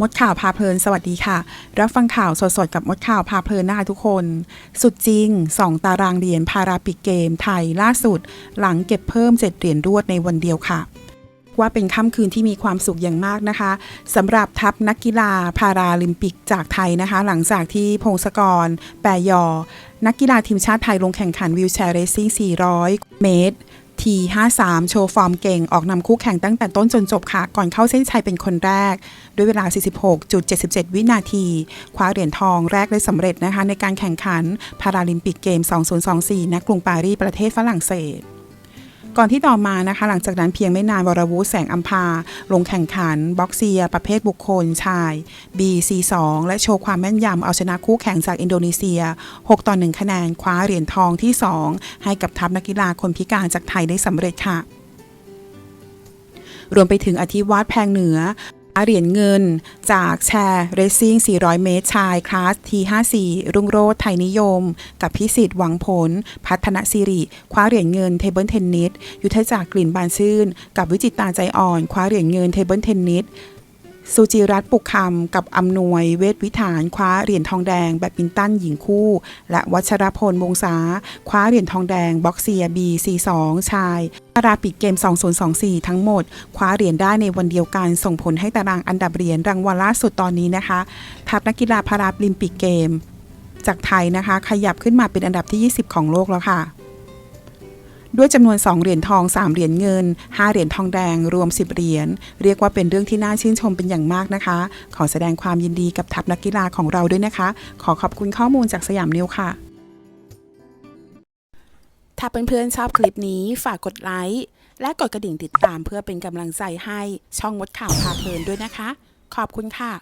มดข่าวพาเพลินสวัสดีค่ะ รับฟังข่าวสดๆ กับมดข่าวพาเพลินนะคะทุกคน สุดจริง 2 ตารางเหรียญพาราปิกเกมไทยล่าสุด หลังเก็บเพิ่ม 7 เหรียญรวดในวันเดียวค่ะ ว่าเป็นค่ำคืนที่มีความสุขอย่างมากนะคะสำหรับทัพนักกีฬาพาราลิมปิกจากไทยนะคะ หลังจากที่พงศกร แปรยอ นักกีฬาทีมชาติไทยลงแข่งขันวิวแชร์เรซิ่ง400 เมตร 53 โชว์ฟอร์มเก่งออกนำคู่แข่งตั้งแต่ต้นจนจบค่ะ ก่อนเข้าเส้นชัยเป็นคนแรก ด้วยเวลา 46.77 วินาที คว้าเหรียญทองแรกได้สำเร็จนะคะ ในการแข่งขันพาราลิมปิกเกม 2024ณกรุงปารีสประเทศฝรั่งเศส ก่อนที่ต่อมานะคะ หลังจากนั้นเพียงไม่นานวรวุฒิแสงอัมพา ลงแข่งขันบ็อกเซีย ประเภทบุคคลชาย BC2 และโชว์ความแม่นยำเอาชนะคู่แข่งจากอินโดนีเซีย 6 ต่อ 1 คะแนน คว้าเหรียญทองที่ 2 ให้กับทัพนักกีฬาคนพิการจากไทยได้สำเร็จค่ะรวมไปถึงอธิวัตแพงเหนือ เหรียญเงิน จากแชร์เรซิ่ง 400 เมตรชาย คลาส T54 รุ่งโรธไทยนิยม กับพิสิทธิ์หวังผล พัฒนสิริ คว้าเหรียญเงินเทเบิลเทนนิส ยุทธจักรกลิ่นบานชื่น กับวิจิตตาใจอ่อน คว้าเหรียญเงินเทเบิลเทนนิส สุจิรัตน์ปุกคำกับอำนวยเวทวิถานคว้าเหรียญทองแดงแบดมินตันหญิงคู่ และวัชรพลวงศาคว้าเหรียญทองแดงบ็อกเซีย B42 ชายพาราปิกเกม 2024 ทั้งหมด คว้าเหรียญได้ในวันเดียวกันส่งผลให้ตารางอันดับเหรียญรางวัลล่าสุดตอนนี้นะคะ ทัพนักกีฬาพาราลิมปิกเกม จากไทยนะคะ ขยับขึ้นมาเป็นอันดับที่ 20 ของโลกแล้วค่ะ ด้วยจำนวน 2 เหรียญทอง 3 เหรียญเงิน 5 เหรียญทองแดง รวม 10 เหรียญ เรียกว่าเป็นเรื่องที่น่าชื่นชมเป็นอย่างมากนะคะ ขอแสดงความยินดีกับทัพนักกีฬาของเราด้วยนะคะ ขอขอบคุณข้อมูลจากสยามนิวค่ะ ถ้าเพื่อนๆชอบคลิปนี้ฝากกดไลค์และกดกระดิ่งติดตามเพื่อเป็นกำลังใจให้ช่องมดข่าวพาเพลินด้วยนะคะ ขอบคุณค่ะ